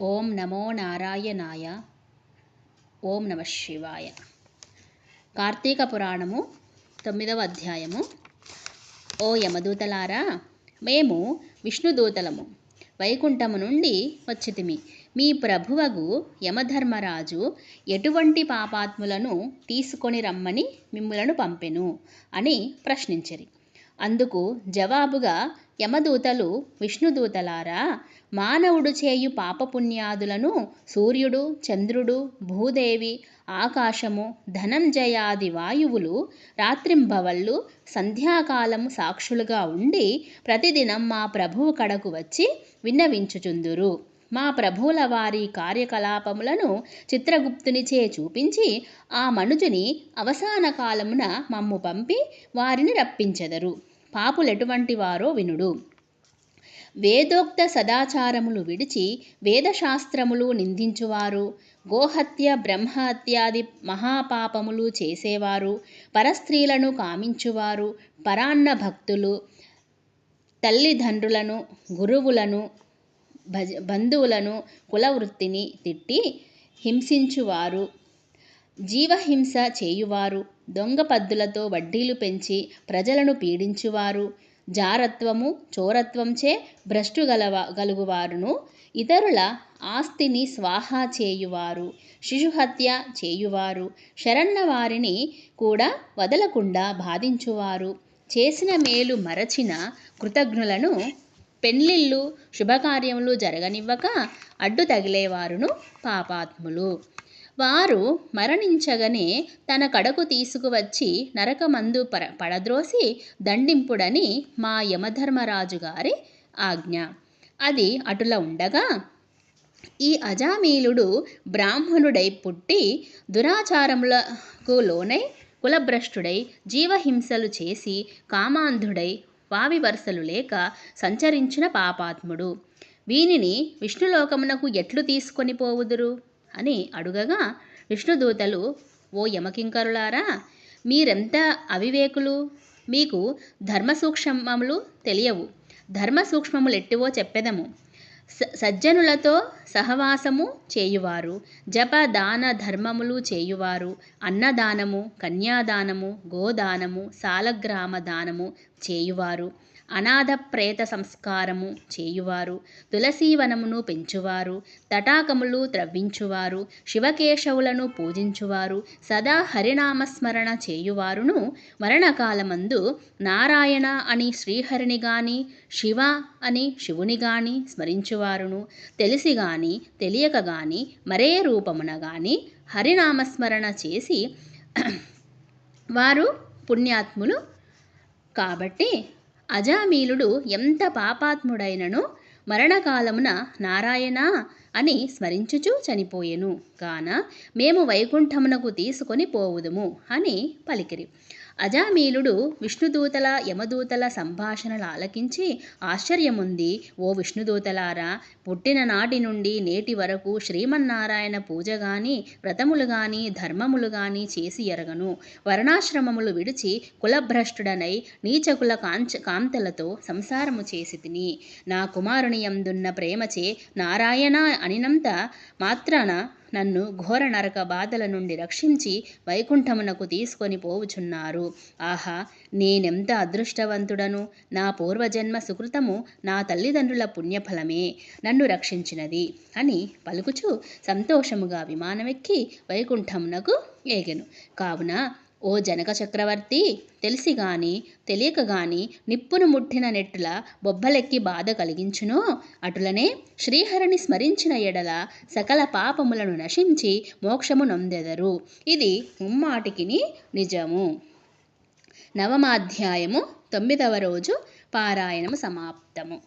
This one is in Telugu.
ఓం నమో నారాయణాయ. ఓం నమ శివాయ. కార్తీక పురాణము తొమ్మిదవ అధ్యాయము. ఓ యమదూతలారా మేము విష్ణుదూతలము వైకుంఠము నుండి వచ్చితిమి. మీ ప్రభువగు యమధర్మరాజు ఎటువంటి పాపాత్ములను తీసుకొని రమ్మని మిమ్ములను పంపెను అని ప్రశ్నించిరి. అందుకు జవాబుగా యమదూతలు విష్ణుదూతలారా మానవుడు చేయు పాపపుణ్యాదులను సూర్యుడు చంద్రుడు భూదేవి ఆకాశము ధనంజయాది వాయువులు రాత్రింబవళ్ళు సంధ్యాకాలము సాక్షులుగా ఉండి ప్రతిదినం మా ప్రభువు కడకు వచ్చి విన్నవించుచుందురు. మా ప్రభువుల వారి కార్యకలాపములను చిత్రగుప్తునిచే చూపించి ఆ మనుజుని అవసాన కాలమున మమ్ము పంపి వారిని రప్పించెదరు. పాపులెటువంటి వారో వినుడు. వేదోక్త సదాచారములు విడిచి వేదశాస్త్రములు నిందించువారు. గోహత్య బ్రహ్మహత్యాది మహాపాపములు చేసేవారు. పరస్త్రీలను కామించువారు. పరాన్న భక్తులు తల్లిదండ్రులను గురువులను భజ బంధువులను కులవృత్తిని తిట్టి హింసించువారు. జీవహింస చేయువారు. దొంగ పద్దులతో వడ్డీలు పెంచి ప్రజలను పీడించువారు. జారత్వము చోరత్వంచే భ్రష్టు గలవ గలుగువారును. ఇతరుల ఆస్తిని స్వాహా చేయువారు. శిశుహత్య చేయువారు. శరన్న వారిని కూడా వదలకుండా బాధించువారు. చేసిన మేలు మరచిన కృతజ్ఞులను పెళ్ళిళ్ళు శుభకార్యములు జరగనివ్వక అడ్డు తగిలేవారును పాపాత్ములు. వారు మరణించగనే తన కడకు తీసుకువచ్చి నరకమందు పర పడద్రోసి దండింపుడని మా యమధర్మరాజు గారి ఆజ్ఞ. అది అటుల ఉండగా ఈ అజామీలుడు బ్రాహ్మణుడై పుట్టి దురాచారములకు లోనై కులభ్రష్టుడై జీవహింసలు చేసి కామాంధుడై వావి వరుసలు లేక సంచరించిన పాపాత్ముడు. వీనిని విష్ణులోకమునకు ఎట్లు తీసుకొని పోవుదురు? అని అడుగగా విష్ణుదూతలు ఓ యమకింకరులారా మీరెంత అవివేకులు? మీకు ధర్మ సూక్ష్మములు తెలియవు. ధర్మ సూక్ష్మములు ఎట్టివో చెప్పెదము సజ్జనులతో సహవాసము చేయువారు జప దాన ధర్మములు చేయువారు అన్నదానము కన్యాదానము గోదానము సాలగ్రామ దానము చేయువారు అనాథ ప్రేత సంస్కారము చేయువారు తులసీవనమును పెంచువారు తటాకములు త్రవ్వించువారు శివకేశవులను పూజించువారు సదా హరినామస్మరణ చేయువారును మరణకాలమందు నారాయణ అని శ్రీహరిని గాని శివ అని శివుని గాని స్మరించువారును. తెలిసిగాని గాని తెలియక గాని మరే రూపమున గాని హరినామస్మరణ చేసి వారు పుణ్యాత్ములు కాబట్టి అజామీలుడు ఎంత పాపాత్ముడైనను మరణకాలమున నారాయణ అని స్మరించుచు చనిపోయెను. కాన మేము వైకుంఠమునకు తీసుకొని పోవుదుము అని పలికిరి. అజామీలుడు విష్ణుదూతల యమదూతల సంభాషణలు ఆలకించి ఆశ్చర్యముంది ఓ విష్ణుదూతలారా పుట్టిన నాటి నుండి నేటి వరకు శ్రీమన్నారాయణ పూజ గాని వ్రతములు గాని ధర్మములు గాని చేసి ఎరగను. వర్ణాశ్రమములు విడిచి కులభ్రష్టుడనై నీచకుల కాంచ కాంతలతో సంసారము చేసి తిని నా కుమారుని యందున్న ప్రేమచే నారాయణ అనినంత మాత్రాన నన్ను ఘోర నరక బాధల నుండి రక్షించి వైకుంఠమునకు తీసుకొని పోవుచున్నారు. ఆహా నేనెంత అదృష్టవంతుడను? నా పూర్వజన్మ సుకృతము నా తల్లిదండ్రుల పుణ్యఫలమే. నన్ను రక్షించినది అని పలుకుచూ సంతోషముగా విమానమెక్కి వైకుంఠమునకు ఏగెను. కావున ఓ జనక చక్రవర్తి తెలిసి గాని తెలియక గాని నిప్పును ముట్టిన నెట్టుల బొబ్బలెక్కి బాధ కలిగించునో. అటులనే శ్రీహరిని స్మరించిన ఎడల సకల పాపములను నశించి మోక్షము నొందెదరు. ఇది ముమ్మాటికిని నిజము. నవమాధ్యాయము తొమ్మిదవ రోజు పారాయణము సమాప్తము.